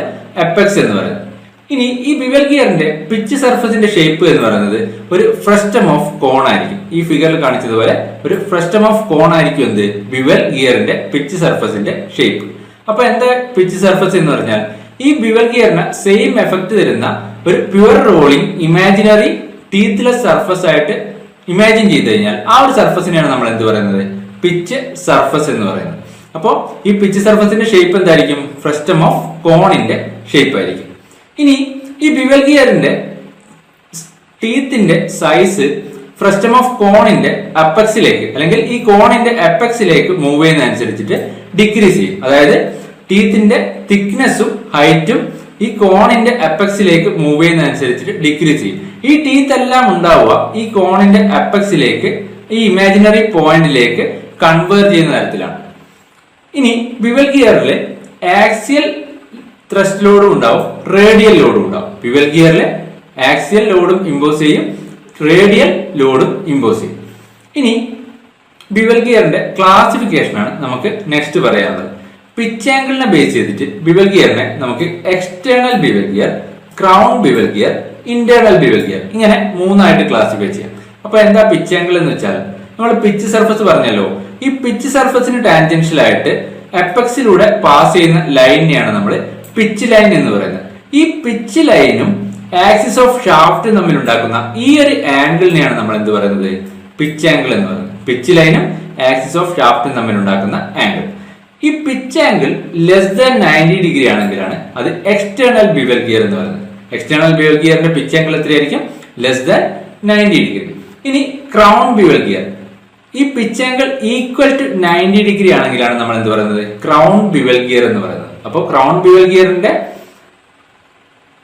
എപ്പെക്സ് എന്ന് പറയുന്നത്. ഇനി ഈ ബിവൽ ഗിയറിന്റെ പിച്ച് സർഫസിന്റെ ഷേപ്പ് എന്ന് പറയുന്നത് ഒരു ഫ്രസ്റ്റം ഓഫ് കോൺ ആയിരിക്കും. ഈ ഫിഗറിൽ കാണിച്ചതുപോലെ ഒരു ഫ്രസ്റ്റം ഓഫ് കോൺ ആയിരിക്കും എന്ത്? ബിവൽ ഗിയറിന്റെ പിച്ച് സർഫസിന്റെ ഷേപ്പ് അപ്പൊ എന്താ പിച്ച് സർഫസ് എന്ന് പറഞ്ഞാൽ ഈ ബിവൽ ഗിയറിന് സെയിം എഫക്ട് തരുന്ന ഒരു pure rolling imaginary toothless surface ആയിട്ട് ഇമാജിൻ ചെയ്ത് കഴിഞ്ഞാൽ ആ ഒരു സർഫസിനെയാണ് നമ്മൾ എന്ത് പറയുന്നത്? പിച്ച് സർഫസ് എന്ന് പറയുന്നത്. അപ്പോൾ ഈ പിച്ച് സർഫസിന്റെ ഷേപ്പ് എന്തായിരിക്കും? ഫ്രസ്റ്റം ഓഫ് കോണിന്റെ ഷേപ്പ് ആയിരിക്കും. ഇനി ഈ ബിവൽ ഗിയറിന്റെ ടീത്തിന്റെ സൈസ് ഫ്രസ്റ്റം ഓഫ് കോണിന്റെ അപ്പക്സിലേക്ക് അല്ലെങ്കിൽ ഈ കോണിന്റെ അപ്പക്സിലേക്ക് മൂവ് ചെയ്യുന്ന അനുസരിച്ചിട്ട് ഡിക്രീസ് ചെയ്യും. അതായത് ടീത്തിന്റെ തിക്നെസ്സും ഹൈറ്റും ഈ കോണിന്റെ അപ്പക്സിലേക്ക് മൂവ് ചെയ്യുന്ന അനുസരിച്ചിട്ട് ഡിക്രീസ് ചെയ്യും. ഈ ടീത്ത് എല്ലാം ഉണ്ടാവുക ഈ കോണിന്റെ അപ്പക്സിലേക്ക് ഈ ഇമാജിനറി പോയിന്റിലേക്ക് കൺവേർട്ട് ചെയ്യുന്ന തരത്തിലാണ്. ഇനി ബിവൽ ഗിയറിലെ ആക്സിയൽ ത്രസ്റ്റ് ലോഡും ഉണ്ടാവും. റേഡിയൽ ലോഡും ഉണ്ടാവും. പിവൽ ഗിയറിൽ ആക്സിയൽ ലോഡും ഇമ്പോസ് ചെയ്യും. റേഡിയൽ ലോഡും ഇമ്പോസ് ചെയ്യും. ഇനി ബിവൽ ഗിയറിന്റെ ക്ലാസിഫിക്കേഷൻ ആണ് നമുക്ക് നെക്സ്റ്റ് പറയാനുള്ളത്. പിച്ച് ആംഗിളിനെ ബേസ് ചെയ്തിട്ട് ബിവൽ ഗിയറിനെ നമുക്ക് external bevel gear crown bevel gear internal bevel gear ഇങ്ങനെ മൂന്നായിട്ട് ക്ലാസിഫൈ ചെയ്യാം. അപ്പൊ എന്താ പിച്ച് ആംഗിൾ എന്ന് വെച്ചാൽ നമ്മൾ പിച്ച് സർഫസ് പറഞ്ഞല്ലോ. ഈ പിച്ച് സർഫസിന് ടാൻജൻഷ്യൽ ആയിട്ട് എപ്പക്സിലൂടെ പാസ് ചെയ്യുന്ന ലൈനിനെയാണ് നമ്മൾ പിച്ച് ലൈൻ എന്ന് പറയുന്നത്. ഈ പിച്ച് ലൈനും ആക്സിസ് ഓഫ് ഷാഫ്റ്റ് തമ്മിൽ ഉണ്ടാക്കുന്ന ഈ ഒരു ആംഗിളിനെയാണ് നമ്മൾ എന്ത് പറയുന്നത്? പിച്ച് ആംഗിൾ എന്ന് പറയുന്നത്. പിച്ച് ലൈനും ആക്സിസ് ഓഫ് ഷാഫ്റ്റും തമ്മിൽ ഉണ്ടാക്കുന്ന ആംഗിൾ ഈ pitch angle less than ninety degree ആണെങ്കിലാണ് അത് എക്സ്റ്റേണൽ ബിവൽ ഗിയർ എന്ന് പറയുന്നത്. എക്സ്റ്റേണൽ ബിവൽ ഗിയറിന്റെ പിച്ച് ആംഗിൾ എത്രയായിരിക്കും? ലെസ് ദാൻ നയന്റി ഡിഗ്രി ഇനി ക്രൗൺ ബിവൽ ഗിയർ ഈ pitch angle equal to ninety degree ആണെങ്കിലാണ് നമ്മൾ എന്ത് പറയുന്നത്? ക്രൗൺ ബിവൽ ഗിയർ എന്ന് പറയുന്നത്. അപ്പോൾ crown bevel ഗിയറിന്റെ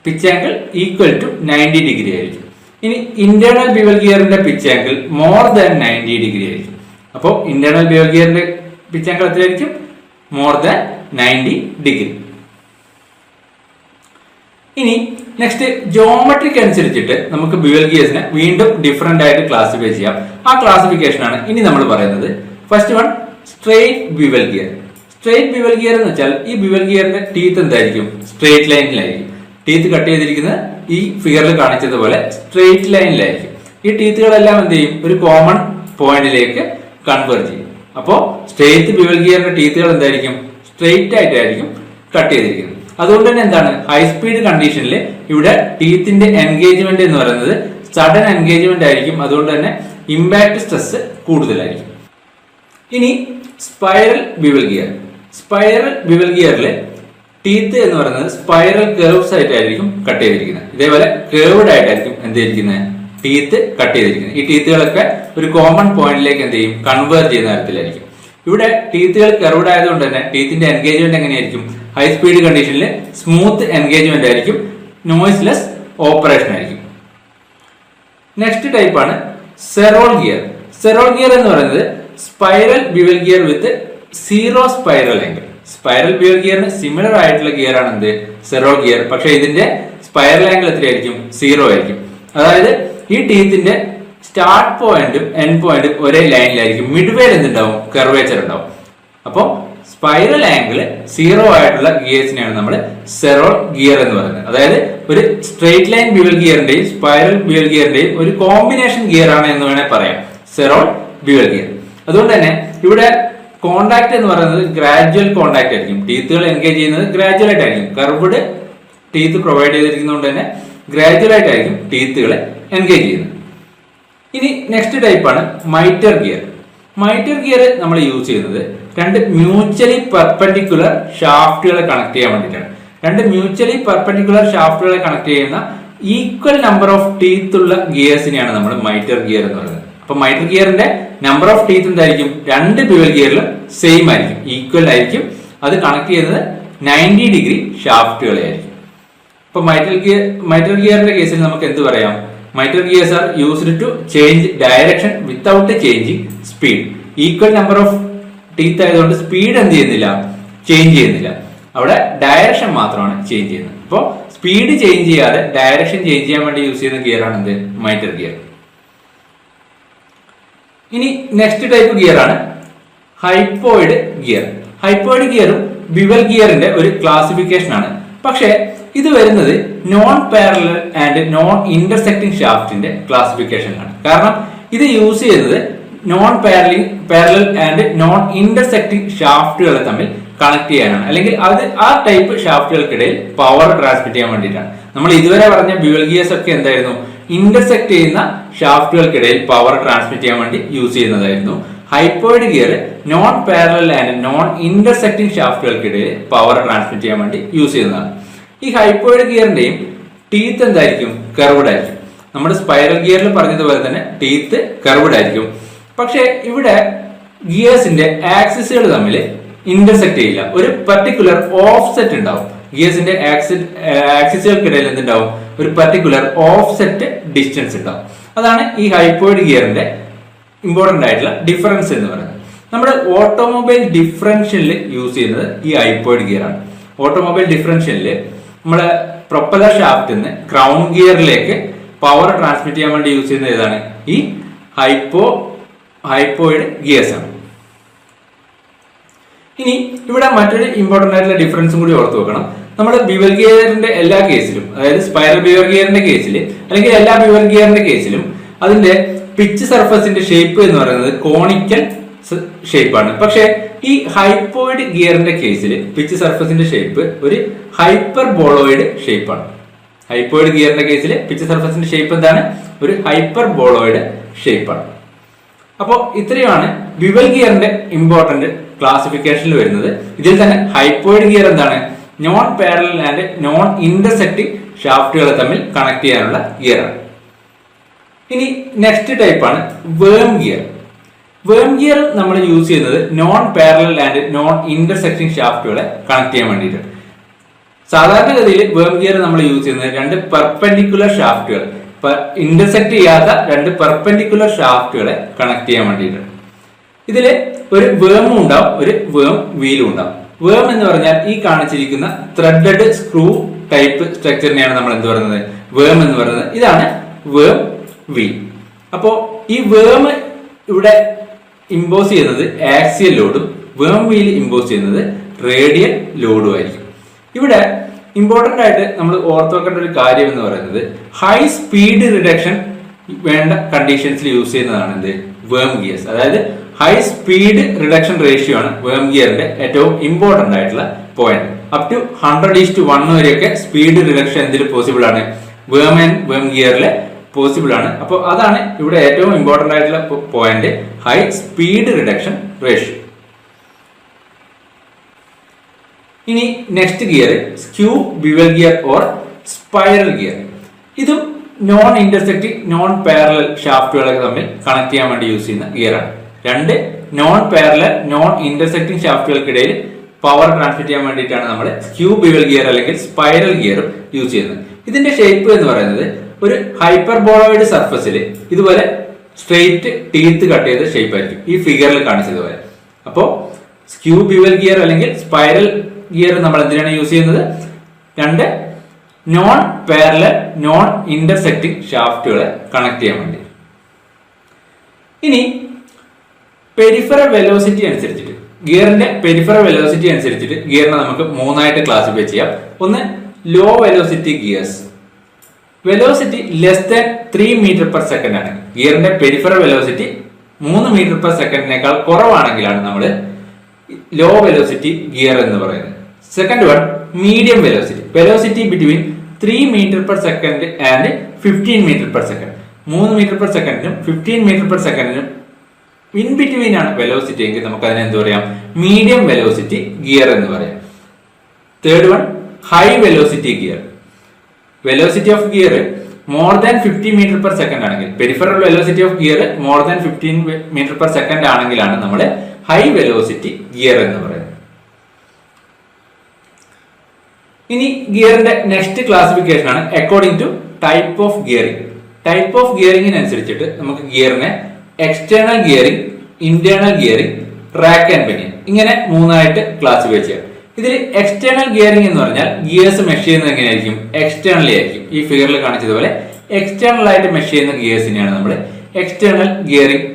pitch angle equal to ninety degree ആയിരിക്കും. ഇനി internal bevel ഗിയറിന്റെ pitch angle more than ninety degree ആയിരിക്കും. അപ്പോൾ ഇന്റേണൽ ബിവൽ ഗിയറിന്റെ പിച്ച് ആംഗിൾ എത്രയായിരിക്കും? മോർ ദാൻ നയന്റി ഡിഗ്രി ഇനി നെക്സ്റ്റ് ജോമെട്രിക് അനുസരിച്ചിട്ട് നമുക്ക് ബിവൽ ഗിയേഴ്സിനെ വീണ്ടും ഡിഫറെന്റ് ആയിട്ട് ക്ലാസിഫൈ ചെയ്യാം. ആ ക്ലാസിഫിക്കേഷൻ ആണ് ഇനി നമ്മൾ പറയുന്നത്. First one straight bevel gear straight bevel gear എന്ന് വെച്ചാൽ ഈ ബിവൽ ഗിയറിന്റെ ടീത്ത് എന്തായിരിക്കും? സ്ട്രെയിറ്റ് ലൈനിലായിരിക്കും ടീത്ത് കട്ട് ചെയ്തിരിക്കുന്ന ഈ ഫിഗറിൽ കാണിച്ചതുപോലെ സ്ട്രെയിറ്റ് ലൈനിലായിരിക്കും ഈ ടീത്തുകളെല്ലാം എന്ത് ചെയ്യും? ഒരു കോമൺ പോയിന്റിലേക്ക് കൺവേർട്ട് ചെയ്യും. അപ്പോൾ സ്ട്രെയിറ്റ് ബിവൽ ഗിയറിന്റെ ടീത്തുകൾ എന്തായിരിക്കും? സ്ട്രെയിറ്റ് ആയിട്ടായിരിക്കും കട്ട് ചെയ്തിരിക്കുന്നത്. അതുകൊണ്ട് തന്നെ എന്താണ്? ഹൈ സ്പീഡ് കണ്ടീഷനിൽ ഇവിടെ ടീത്തിന്റെ എൻഗേജ്മെന്റ് എന്ന് പറയുന്നത് സഡൻ എൻഗേജ്മെന്റ് ആയിരിക്കും. അതുകൊണ്ട് തന്നെ ഇമ്പാക്ട് സ്ട്രെസ് കൂടുതലായിരിക്കും. ഇനി spiral bevel gear spiral bevel ഗിയറിലെ teeth എന്ന് പറയുന്നത് സ്പൈറൽ കേർവ്സ് ആയിട്ടായിരിക്കും കട്ട് ചെയ്തിരിക്കുന്നത്. ഇതേപോലെ കേർവ്ഡ് ആയിട്ടായിരിക്കും എന്ത് ചെയ്തിരിക്കുന്നത്? ടീത്ത് കട്ട് ചെയ്തിരിക്കുന്നത്. ഈ ടീത്തുകളൊക്കെ ഒരു കോമൺ പോയിന്റിലേക്ക് എന്ത് ചെയ്യും? കൺവേർട്ട് ചെയ്യുന്ന തരത്തിലായിരിക്കും. ഇവിടെ ടീത്തുകൾ കർവ്ഡ് ആയതുകൊണ്ട് തന്നെ ടീത്തിന്റെ എൻഗേജ്മെന്റ് എങ്ങനെയായിരിക്കും? ഹൈ സ്പീഡ് കണ്ടീഷനിൽ സ്മൂത്ത് എൻഗേജ്മെന്റ് ആയിരിക്കും. നോയ്സ്ലെസ് ഓപ്പറേഷൻ ആയിരിക്കും. നെക്സ്റ്റ് ടൈപ്പാണ് സെറോൾ ഗിയർ സെറോൾ ഗിയർ എന്ന് പറയുന്നത് spiral bevel gear with zero spiral angle spiral bevel ഗിയറിന് similar ആയിട്ടുള്ള ഗിയർ ആണ് എന്ത്? സെറോ ഗിയർ പക്ഷെ ഇതിന്റെ സ്പൈറൽ ആംഗിൾ എത്രയായിരിക്കും? സീറോ ആയിരിക്കും. അതായത് ഈ ടീത്തിന്റെ സ്റ്റാർട്ട് പോയിന്റും എൻഡ് പോയിന്റും ഒരേ ലൈനിലായിരിക്കും മിഡ്വേൽ എന്തുണ്ടാവും? കർവേച്ചർ ഉണ്ടാവും. അപ്പോൾ സ്പൈറൽ ആംഗിൾ സീറോ ആയിട്ടുള്ള ഗിയേഴ്സിനെയാണ് നമ്മൾ സെറോ ഗിയർ എന്ന് പറയുന്നത്. അതായത് ഒരു സ്ട്രെയിറ്റ് ലൈൻ ബ്യൂൽ ഗിയറിന്റെയും സ്പൈറൽ ബ്യൂൽ ഗിയറിന്റെയും ഒരു കോമ്പിനേഷൻ ഗിയർ ആണ് എന്ന് വേണേൽ പറയാം. സെറോൾ ബ്യൂൽ ഗിയർ അതുകൊണ്ട് തന്നെ ഇവിടെ കോണ്ടാക്ട് എന്ന് പറയുന്നത് ഗ്രാജുവൽ കോണ്ടാക്ട് ആയിരിക്കും. ടീത്തുകൾ എൻഗേജ് ചെയ്യുന്നത് ഗ്രാജുവൽ ആയിട്ടായിരിക്കും. കർവ്ഡ് ടീത്ത് പ്രൊവൈഡ് ചെയ്തിരിക്കുന്നതുകൊണ്ട് തന്നെ ഗ്രാജുവൽ ആയിട്ടായിരിക്കും ടീത്തുകളെ എൻഗേജ് ചെയ്യുന്നത്. ഇനി നെക്സ്റ്റ് ടൈപ്പ് ആണ് മൈറ്റർ ഗിയർ മൈറ്റർ ഗിയർ നമ്മൾ യൂസ് ചെയ്യുന്നത് രണ്ട് മ്യൂച്വലി പെർപെൻഡിക്കുലർ ഷാഫ്റ്റുകളെ കണക്ട് ചെയ്യാൻ വേണ്ടിയിട്ടാണ്. രണ്ട് മ്യൂച്വലി പെർപെൻഡിക്കുലർ ഷാഫ്റ്റുകളെ കണക്ട് ചെയ്യുന്ന ഈക്വൽ നമ്പർ ഓഫ് ടീത്ത് ഉള്ള ഗിയേഴ്സിനെയാണ് നമ്മൾ മൈറ്റർ ഗിയർ എന്ന് പറയുന്നത്. അപ്പൊ മൈത്രി ഗിയറിന്റെ നമ്പർ ഓഫ് ടീത്ത് എന്തായിരിക്കും? രണ്ട് ബിവൽ ഗിയറിലും സെയിം ആയിരിക്കും. ഈക്വൽ ആയിരിക്കും. അത് കണക്ട് ചെയ്യുന്നത് നയന്റി ഡിഗ്രി ഷാഫ്റ്റുകളെ ആയിരിക്കും. ഇപ്പൊ ഗിയർ മൈറ്റൽ ഗിയറിന്റെ കേസിൽ നമുക്ക് എന്ത് പറയാം? Mitre gears are used to change direction without changing speed equal number of teeth ആയതുകൊണ്ട് സ്പീഡ് എന്ത് ചെയ്യുന്നില്ല? ചേഞ്ച് ചെയ്യുന്നില്ല. അവിടെ ഡയറക്ഷൻ മാത്രമാണ് ചേഞ്ച് ചെയ്യുന്നത്. അപ്പോൾ സ്പീഡ് ചേഞ്ച് ചെയ്യാതെ ഡയറക്ഷൻ ചേഞ്ച് ചെയ്യാൻ വേണ്ടി യൂസ് ചെയ്യുന്ന ഗിയറാണ് എന്ത്? Miter gear. ഇനി നെക്സ്റ്റ് ടൈപ്പ് ഗിയർ ആണ് ഹൈപ്പോയിഡ് ഗിയർ ഹൈപ്പോയിഡ് ഗിയറും ബിവൽ ഗിയറിന്റെ ഒരു ക്ലാസിഫിക്കേഷൻ ആണ്. പക്ഷേ ഇത് വരുന്നത് non parallel and non intersecting ഷാഫ്റ്റിന്റെ classification ആണ്. കാരണം ഇത് യൂസ് ചെയ്യുന്നത് non parallel parallel and non intersecting ഷാഫ്റ്റുകളെ തമ്മിൽ കണക്ട് ചെയ്യാനാണ്. അല്ലെങ്കിൽ അത് ആ ടൈപ്പ് ഷാഫ്റ്റുകൾക്കിടയിൽ പവർ ട്രാൻസ്മിറ്റ് ചെയ്യാൻ വേണ്ടിയിട്ടാണ്. നമ്മൾ ഇതുവരെ പറഞ്ഞ ബ്യൂൾ ഗിയേഴ്സ് ഒക്കെ എന്തായിരുന്നു? ഇന്റർസെക്ട് ചെയ്യുന്ന ഷാഫ്റ്റുകൾക്കിടയിൽ പവർ ട്രാൻസ്മിറ്റ് ചെയ്യാൻ വേണ്ടി use ചെയ്യുന്നതായിരുന്നു. Hypoid gear non parallel and non intersecting ഷാഫ്റ്റുകൾക്കിടയിൽ power transmit ചെയ്യാൻ വേണ്ടി യൂസ് ചെയ്യുന്നതാണ്. ഈ ഹൈപ്പോയിഡ് ഗിയറിന്റെയും ടീത്ത് എന്തായിരിക്കും? കർവഡ് ആയിരിക്കും. നമ്മുടെ സ്പൈറൽ ഗിയറിൽ പറഞ്ഞതുപോലെ തന്നെ ടീത്ത് കർവഡ് ആയിരിക്കും. പക്ഷേ ഇവിടെ ഗിയേഴ്സിന്റെ ആക്സിസുകൾ തമ്മിൽ ഇന്റർസെക്ട് ചെയ്യില്ല. ഒരു പർട്ടിക്കുലർ ഓഫ്സെറ്റ് ഉണ്ടാവും. ഗിയേഴ്സിന്റെ ആക്സിസുകൾക്കിടയിൽ എന്തുണ്ടാവും? ഒരു പർട്ടിക്കുലർ ഓഫ്സെറ്റ് ഡിസ്റ്റൻസ് ഉണ്ടാവും. അതാണ് ഈ ഹൈപ്പോയിഡ് ഗിയറിന്റെ ഇമ്പോർട്ടന്റ് ആയിട്ടുള്ള ഡിഫറൻസ് എന്ന് പറയുന്നത്. നമ്മുടെ ഓട്ടോമൊബൈൽ ഡിഫറൻഷ്യലിൽ യൂസ് ചെയ്യുന്നത് ഈ ഹൈപ്പോയിഡ് ഗിയർ ആണ് ഓട്ടോമൊബൈൽ ഡിഫറൻഷ്യലിൽ നമ്മുടെ പ്രൊപ്പലർ ഷാഫ്റ്റിൽ നിന്ന് ക്രൗൺ ഗിയറിലേക്ക് പവർ ട്രാൻസ്മിറ്റ് ചെയ്യാൻ വേണ്ടി യൂസ് ചെയ്യുന്ന ഏതാണ്? ഈ ഹൈപ്പോ ഹൈപ്പോയിഡ് ഗിയേഴ്സ് ആണ്. ഇനി ഇവിടെ മറ്റൊരു ഇമ്പോർട്ടന്റ് ആയിട്ടുള്ള ഡിഫറൻസും കൂടി ഓർത്ത് വെക്കണം. നമ്മൾ ബിവൽ ഗിയറിന്റെ എല്ലാ കേസിലും അതായത് സ്പൈറൽ ബിവർ ഗിയറിന്റെ കേസിൽ അല്ലെങ്കിൽ എല്ലാ ബിവൽ ഗിയറിന്റെ കേസിലും അതിന്റെ പിച്ച് സർഫസിന്റെ ഷേപ്പ് എന്ന് പറയുന്നത് കോണിക്കൽ ഷേപ്പാണ് പക്ഷേ ഈ ഹൈപ്പോയിഡ് ഗിയറിന്റെ കേസിൽ പിച്ച് സർഫസിന്റെ ഷേപ്പ് ഒരു ഹൈപ്പർ ബോളോയിഡ് ഷേപ്പാണ് ഹൈപ്പോയിഡ് ഗിയറിന്റെ കേസിൽ പിച്ച് സർഫസിന്റെ ഷേപ്പ് എന്താണ്? ഒരു ഹൈപ്പർ ബോളോയിഡ് ഷേപ്പാണ് അപ്പോൾ ഇത്രയുമാണ് വിവൽ ഗിയറിന്റെ ഇമ്പോർട്ടന്റ് ക്ലാസിഫിക്കേഷനിൽ വരുന്നത്. ഇതിൽ തന്നെ ഹൈപ്പോയിഡ് ഗിയർ എന്താണ്? Non parallel and non intersect ഷാഫ്റ്റുകളെ തമ്മിൽ കണക്ട് ചെയ്യാനുള്ള ഗിയർ ആണ്. ഇനി നെക്സ്റ്റ് ടൈപ്പ് ആണ് വേം ഗിയർ വേം ഗിയർ നമ്മൾ യൂസ് ചെയ്യുന്നത് non parallel and non intersecting ഷാഫ്റ്റുകളെ connect ചെയ്യാൻ വേണ്ടിയിട്ടാണ്. സാധാരണഗതിയിൽ വേം ഗിയർ നമ്മൾ യൂസ് ചെയ്യുന്നത് രണ്ട് പെർപെൻഡിക്കുലർ ഷാഫ്റ്റുകൾ ഇന്റർസെക്ട് ചെയ്യാത്ത രണ്ട് പെർപെൻഡിക്കുലർ ഷാഫ്റ്റുകളെ കണക്ട് ചെയ്യാൻ വേണ്ടിയിട്ടാണ്. ഇതിൽ ഒരു വേമും ഉണ്ടാവും ഒരു വേം വീലും ഉണ്ടാവും. വേം എന്ന് പറഞ്ഞാൽ ഈ കാണിച്ചിരിക്കുന്ന ത്രെഡഡ് സ്ക്രൂ ടൈപ്പ് സ്ട്രക്ചറിനെയാണ് നമ്മൾ എന്ത് പറയുന്നത്? വേം എന്ന് പറയുന്നത്. ഇതാണ് വേം വീൽ അപ്പോ ഈ വേം ഇവിടെ ഇമ്പോസ് ചെയ്യുന്നത് ആക്സിയൽ ലോഡും വേം വീൽ ഇമ്പോസ് ചെയ്യുന്നത് റേഡിയൽ ലോഡും ആയിരിക്കും. ഇവിടെ ഇമ്പോർട്ടന്റ് ആയിട്ട് നമ്മൾ ഓർത്ത് വെക്കേണ്ട ഒരു കാര്യം എന്ന് പറയുന്നത് ഹൈ സ്പീഡ് റിഡക്ഷൻ വേണ്ട കണ്ടീഷൻസിൽ യൂസ് ചെയ്യുന്നതാണ് എന്ത്? വേം ഗിയേഴ്സ് അതായത് ഹൈ സ്പീഡ് റിഡക്ഷൻ റേഷ്യോ ആണ് വേം ഗിയറിന്റെ ഏറ്റവും ഇമ്പോർട്ടന്റ് ആയിട്ടുള്ള point up to hundred is to one വരെയൊക്കെ സ്പീഡ് റിഡക്ഷൻ എന്തിൽ പോസിബിൾ ആണ്? വേം ആൻഡ് വേം ഗിയറിൽ പോസിബിൾ ആണ്. അപ്പോൾ അതാണ് ഇവിടെ ഏറ്റവും ഇമ്പോർട്ടന്റ് ആയിട്ടുള്ള point high speed reduction ratio ഇനി next gear skew bevel gear or spiral gear ഇതും നോൺ ഇന്റർസെക്റ്റിംഗ് നോൺ പാരലൽ ഷാഫ്റ്റുകളൊക്കെ തമ്മിൽ കണക്ട് ചെയ്യാൻ വേണ്ടി യൂസ് ചെയ്യുന്ന ഗിയർ ആണ്. രണ്ട് നോൺ പാരലൽ നോൺ ഇന്റർസെക്ടിംഗ് ഷാഫ്റ്റുകൾക്കിടയിൽ പവർ ട്രാൻസ്മിറ്റ് ചെയ്യാൻ വേണ്ടിയിട്ടാണ് നമ്മൾ സ്ക്യൂ ബിവൽ ഗിയർ അല്ലെങ്കിൽ സ്പൈറൽ ഗിയറും യൂസ് ചെയ്യുന്നത്. ഇതിന്റെ ഷേപ്പ് എന്ന് പറയുന്നത് ഒരു ഹൈപ്പർബോളോയിഡ് സർഫസിൽ ഇതുപോലെ സ്ട്രെയിറ്റ് ടീത്ത് കട്ട് ചെയ്ത ഷേപ്പ് ആയിരിക്കും. ഈ ഫിഗറിൽ കാണിച്ചതുപോലെ അപ്പോൾ സ്ക്യൂ ബിവൽ ഗിയർ അല്ലെങ്കിൽ സ്പൈറൽ ഗിയർ നമ്മൾ എന്തിനാണ് യൂസ് ചെയ്യുന്നത്? രണ്ട് നോൺ പാരലൽ നോൺ ഇന്റർസെക്ടിംഗ് ഷാഫ്റ്റുകളെ കണക്ട് ചെയ്യാൻ വേണ്ടി. ഇനി പെരിഫറൽ വെലോസിറ്റി അനുസരിച്ചിട്ട് ഗിയറിന്റെ പെരിഫറൽ വെലോസിറ്റി അനുസരിച്ചിട്ട് ഗിയറിനെ നമുക്ക് മൂന്നായിട്ട് ക്ലാസിഫൈ ചെയ്യാം. ഒന്ന് low velocity gears velocity less than three metre per second ആണ്. ഗിയറിന്റെ പെരിഫറൽ വെലോസിറ്റി മൂന്ന് മീറ്റർ പെർ സെക്കൻഡിനേക്കാൾ കുറവാണെങ്കിലാണ് നമ്മൾ ലോ വെലോസിറ്റി ഗിയർ എന്ന് പറയുന്നത്. Second one medium velocity velocity between three metre per second and fifteen metre per second മൂന്ന് മീറ്റർ പെർ സെക്കൻഡിനും ഫിഫ്റ്റീൻ മീറ്റർ പെർ സെക്കൻഡിനും ഇൻ ബിറ്റ്വീൻ ആണ് വെലോസിറ്റി എങ്കിൽ നമുക്ക് അതിനെ എന്ത് പറയാം? മീഡിയം വെലോസിറ്റി ഗിയർ എന്ന് പറയാം. Third one high velocity gear velocity of gear more than fifty metre per second ആണെങ്കിൽ peripheral velocity of gear more than fifteen metre per second ആണെങ്കിലാണ് നമ്മൾ ഹൈ വെലോസിറ്റി ഗിയർ എന്ന് പറയുന്നത്. ഇനി ഗിയറിന്റെ നെക്സ്റ്റ് ക്ലാസിഫിക്കേഷൻ ആണ് according to type of gearing type of ഗിയറിംഗിനനുസരിച്ചിട്ട് നമുക്ക് ഗിയറിനെ external gearing internal gearing rack and pinion ഇങ്ങനെ മൂന്നായിട്ട് ക്ലാസിഫൈ ചെയ്യാം ഇതിൽ എക്സ്റ്റേണൽ ഗിയറിംഗ് എന്ന് പറഞ്ഞാൽ ഗിയേഴ്സ് മെഷ് ചെയ്യുന്നത് എങ്ങനെയായിരിക്കും? എക്സ്റ്റേണലി ആയിരിക്കും. ഈ ഫിഗറിൽ കാണിച്ചതുപോലെ എക്സ്റ്റേണൽ ആയിട്ട് മെഷ് ചെയ്യുന്ന ഗിയേഴ്സിനെയാണ് നമ്മൾ എക്സ്റ്റേണൽ ഗിയറിംഗ്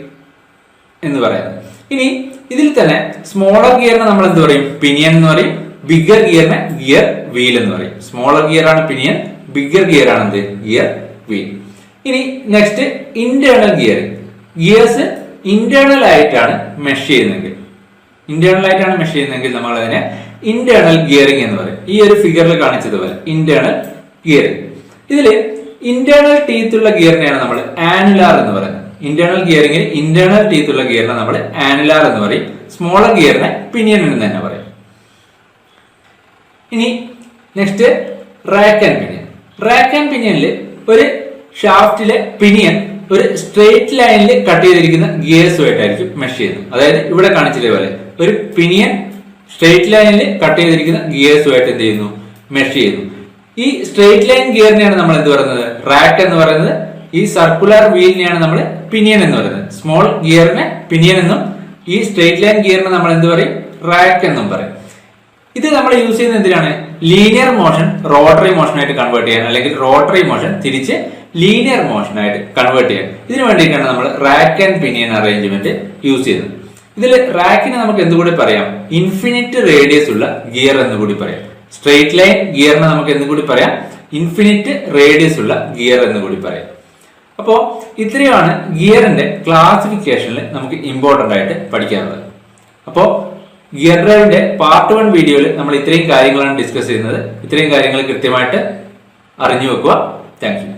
എന്ന് പറയുന്നത്. ഇനി ഇതിൽ തന്നെ സ്മോളർ ഗിയറിനെ നമ്മൾ എന്ത് പറയും? പിനിയൻ എന്ന് പറയും. ബിഗർ ഗിയറിനെ ഗിയർ വീൽ എന്ന് പറയും. സ്മോളർ ഗിയർ ആണ് പിനിയൻ ബിഗർ ഗിയർ ആണ് എന്ത്? ഗിയർ വീൽ ഇനി next internal gearing gears internal ആയിട്ടാണ് മെഷ് ചെയ്യുന്നതെങ്കിൽ. ഇന്റേണൽ ആയിട്ടാണ് മെഷ് ചെയ്യുന്നതെങ്കിൽ നമ്മൾ അതിനെ ഇന്റേണൽ ഗിയറിംഗ് എന്ന് പറയും. ഈ ഒരു ഫിഗറിൽ കാണിച്ചതുപോലെ ഇന്റേണൽ ഗിയറിംഗ് ഇതിൽ ഇന്റേണൽ ടീത്ത് ഉള്ള ഗിയറിനെയാണ് നമ്മൾ ആനുലാർ എന്ന് പറയുന്നത്. ഇന്റേണൽ ഗിയറിംഗിൽ ഇന്റേണൽ ടീത്ത് ഉള്ള ഗിയറിനെ നമ്മൾ ആനുലാർ എന്ന് പറയും. സ്മോളർ ഗിയറിനെ പിനിയൻ എന്ന് തന്നെ പറയും. ഇനി next rack and pinion rack and പിനിയനിൽ ഒരു ഷാഫ്റ്റിലെ പിനിയൻ ഒരു സ്ട്രെയിറ്റ് ലൈനിൽ കട്ട് ചെയ്തിരിക്കുന്ന ഗിയേഴ്സുമായിട്ടായിരിക്കും മെഷ് ചെയ്യുന്നത്. അതായത് ഇവിടെ കാണിച്ചില്ലേ പോലെ ഒരു പിനിയൻ സ്ട്രെയിറ്റ് ലൈനിൽ കട്ട് ചെയ്തിരിക്കുന്ന ഗിയേഴ്സുമായിട്ട് എന്ത് ചെയ്യുന്നു? മെഷ് ചെയ്യുന്നു. ഈ സ്ട്രെയിറ്റ് ലൈൻ ഗിയറിനെയാണ് നമ്മൾ എന്ത് പറയുന്നത്? റാക്ക് എന്ന് പറയുന്നത്. ഈ സർക്കുലർ വീലിനെയാണ് നമ്മൾ പിനിയൻ എന്ന് പറയുന്നത്. സ്മോൾ ഗിയറിനെ പിനിയൻ എന്നും ഈ സ്ട്രെയിറ്റ് ലൈൻ ഗിയറിനെ നമ്മൾ എന്ത് പറയും? റാക്ക് എന്നും പറയും. ഇത് നമ്മൾ യൂസ് ചെയ്യുന്നത് എന്തിനാണ്? ലീനിയർ മോഷൻ റോട്ടറി മോഷനായിട്ട് കൺവേർട്ട് ചെയ്യാൻ അല്ലെങ്കിൽ റോട്ടറി മോഷൻ തിരിച്ച് ലീനിയർ മോഷൻ ആയിട്ട് കൺവേർട്ട് ചെയ്യാൻ. ഇതിനു വേണ്ടിയിട്ടാണ് നമ്മൾ rack and pinion arrangement use ചെയ്യുന്നത്. ഇതിൽ റാക്കിനെ നമുക്ക് എന്തുകൂടി പറയാം? ഇൻഫിനിറ്റ് റേഡിയസ് ഉള്ള ഗിയർ എന്ന് കൂടി പറയാം. സ്ട്രെയിറ്റ് ലൈൻ ഗിയറിനെ നമുക്ക് എന്തുകൂടി പറയാം? ഇൻഫിനിറ്റ് റേഡിയസ് ഉള്ള ഗിയർ എന്ന് കൂടി പറയാം. അപ്പോൾ ഇത്രയാണ് ഗിയറിന്റെ ക്ലാസിഫിക്കേഷനിൽ നമുക്ക് ഇമ്പോർട്ടന്റ് ആയിട്ട് പഠിക്കാനുള്ളത്. അപ്പോൾ ഗിയർ ഡ്രൈവിന്റെ പാർട്ട് വൺ വീഡിയോയിൽ നമ്മൾ ഇത്രയും കാര്യങ്ങളാണ് ഡിസ്കസ് ചെയ്യുന്നത്. ഇത്രയും കാര്യങ്ങൾ കൃത്യമായിട്ട് അറിഞ്ഞു വെക്കുക. Thank you